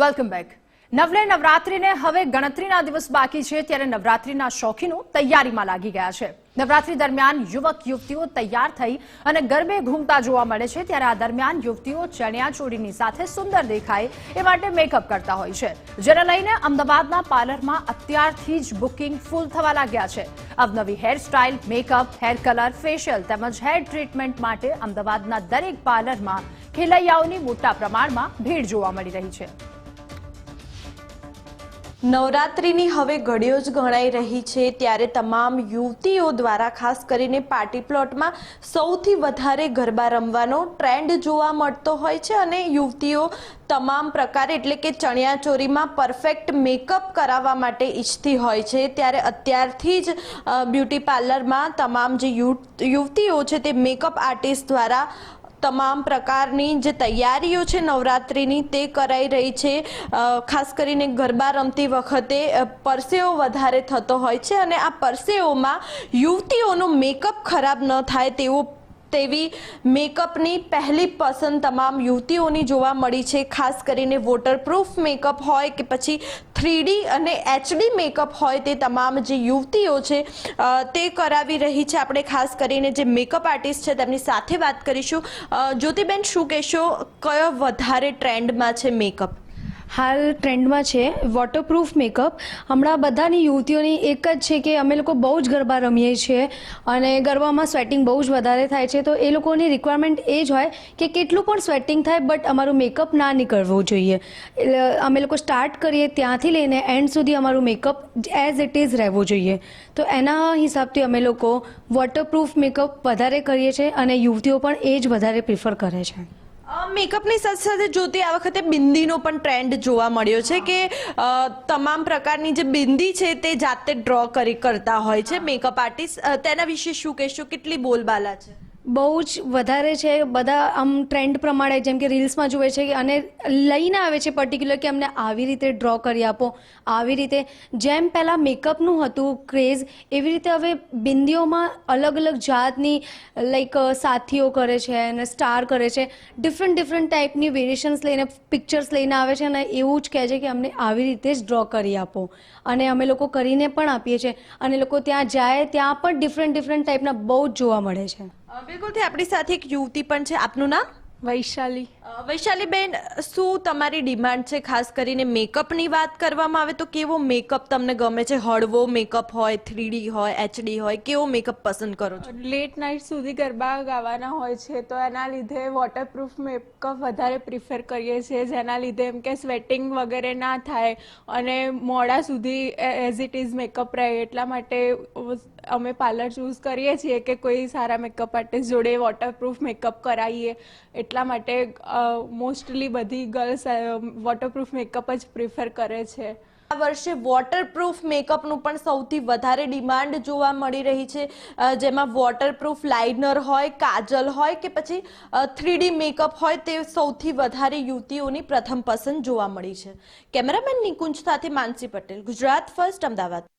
Welcome back નવલે નવરાત્રીને હવે ગણતરીના દિવસ બાકી છે ત્યારે નવરાત્રીના શોખીનો તૈયારીમાં લાગી ગયા છે. નવરાત્રી દરમિયાન યુવક યુવતીઓ તૈયાર થઈ અને ગરબે ઘૂમતા જોવા મળે છે ત્યારે આ દરમિયાન યુવતીઓ ચણિયાચોળીની સાથે સુંદર દેખાય એ માટે મેકઅપ કરતા હોય છે. જેને લઈને અમદાવાદના પાર્લરમાં અત્યારથી જ બુકિંગ ફૂલ થવા લાગ્યા છે. અવનવી hairstyle makeup hair colour facial તેમજ હેર ટ્રીટમેન્ટ માટે અમદાવાદના દરેક પાર્લરમાં ખેલૈયાઓની મોટા પ્રમાણમાં ભીડ જોવા મળી રહી છે. નવરાત્રિની હવે ઘડીઓ જ ગણાઈ રહી છે ત્યારે તમામ યુવતીઓ દ્વારા ખાસ કરીને પાર્ટી પ્લોટમાં સૌથી વધારે ગરબા રમવાનો ટ્રેન્ડ જોવા મળતો હોય છે અને યુવતીઓ તમામ પ્રકારે એટલે કે ચણિયાચોરીમાં પરફેક્ટ મેકઅપ કરાવવા માટે ઈચ્છતી હોય છે. ત્યારે અત્યારથી જ બ્યુટી પાર્લરમાં તમામ જે યુવતીઓ છે તે મેકઅપ આર્ટિસ્ટ દ્વારા તમામ પ્રકારની જે તૈયારીઓ છે નવરાત્રિની તે કરાઈ રહી છે. ખાસ કરીને ગરબા રમતી વખતે પરસેવો વધારે થતો હોય છે અને આ પરસેવોમાં યુવતીઓનો મેકઅપ ખરાબ ન થાય તેવો તેવી મેકઅપની પહેલી પસંદ તમામ યુવતીઓની જોવા મળી છે. ખાસ કરીને વોટરપ્રૂફ મેકઅપ હોય કે પછી થ્રીડી અને એચડી મેકઅપ હોય તે તમામ જે યુવતીઓ છે તે કરાવી રહી છે. આપણે ખાસ કરીને જે મેકઅપ આર્ટિસ્ટ છે તેમની સાથે વાત કરીશું. જ્યોતિબેન, શું કહેશો? કયો વધારે ટ્રેન્ડમાં છે મેકઅપ? હાલ ટ્રેન્ડમાં છે વોટરપ્રૂફ મેકઅપ હમણાં બધાની યુવતીઓની એક જ છે કે અમે લોકો બહુ જ ગરબા રમીએ છીએ અને ગરબામાં સ્વેટિંગ બહુ જ વધારે થાય છે. તો એ લોકોની રિક્વાયરમેન્ટ એ જ હોય કે કેટલું પણ સ્વેટિંગ થાય બટ અમારું મેકઅપ ના નીકળવું જોઈએ. અમે લોકો સ્ટાર્ટ કરીએ ત્યાંથી લઈને એન્ડ સુધી અમારું મેકઅપ એઝ ઇટ ઇઝ રહેવું જોઈએ. તો એના હિસાબથી અમે લોકો વોટરપ્રૂફ મેકઅપ વધારે કરીએ છીએ અને યુવતીઓ પણ એ જ વધારે પ્રિફર કરે છે. મેકઅપની સાથે સાથે જોતી આ વખતે બિંદીનો પણ ટ્રેન્ડ જોવા મળ્યો છે કે તમામ પ્રકારની જે બિંદી છે તે જાતે ડ્રો કરી કરતા હોય છે મેકઅપ આર્ટિસ્ટ. તેના વિશે શું કહેશો? કેટલી બોલબાલા છે? બહુ જ વધારે છે, બધા આમ ટ્રેન્ડ પ્રમાણે, જેમ કે રીલ્સમાં જુએ છે, અને લઈને આવે છે પર્ટિક્યુલર કે અમને આવી રીતે ડ્રો કરી આપો, આવી રીતે. જેમ પહેલાં મેકઅપનું હતું ક્રેઝ એવી રીતે હવે બિંદીઓમાં અલગ અલગ જાતની લાઈક સાથીઓ કરે છે અને સ્ટાર કરે છે. ડિફરન્ટ ડિફરન્ટ ટાઈપની વેરિએશન્સ લઈને પિક્ચર્સ લઈને આવે છે અને એવું જ કહે છે કે અમને આવી રીતે જ ડ્રો કરી આપો. અને અમે લોકો કરીને પણ આપીએ છીએ. અને લોકો ત્યાં જાય, ત્યાં પણ ડિફરન્ટ ડિફરન્ટ ટાઈપના બહુ જ જોવા મળે છે. બિલકુલથી આપણી સાથે એક યુવતી પણ છે. આપનું નામ? વૈશાલી. વૈશાલી બેન શું તમારી ડિમાન્ડ છે? ખાસ કરીને મેકઅપની વાત કરવામાં આવે તો કેવો મેકઅપ તમને ગમે છે? હળવો મેકઅપ હોય થ્રીડી હોય એચડી હોય કેવો મેકઅપ પસંદ કરો છો? લેટ નાઇટ સુધી ગરબા ગાવાના હોય છે તો એના લીધે વોટરપ્રૂફ મેકઅપ વધારે પ્રિફર કરીએ છીએ. જેના લીધે એમ કે સ્વેટિંગ વગેરે ના થાય અને મોડા સુધી એઝ ઇટ ઇઝ મેકઅપ રહે. એટલા માટે અમે પાર્લર ચૂઝ કરીએ છીએ કે કોઈ સારા મેકઅપ આર્ટિસ્ટ જોડે વોટરપ્રૂફ મેકઅપ કરાવીએ એટલા માટે મોસ્ટલી બધી ગર્લ્સ વોટરપ્રૂફ મેકઅપ જ પ્રિફર કરે છે. આ વર્ષે વોટરપ્રૂફ મેકઅપનું પણ સૌથી વધારે ડિમાન્ડ જોવા મળી રહી છે. જેમાં વોટરપ્રૂફ લાઇનર હોય, કાજલ હોય કે પછી થ્રીડી મેકઅપ હોય તે સૌથી વધારે યુવતીઓની પ્રથમ પસંદ જોવા મળી છે. કેમેરામેન નિકુંજ સાથે માનસી પટેલ, ગુજરાત ફર્સ્ટ અમદાવાદ.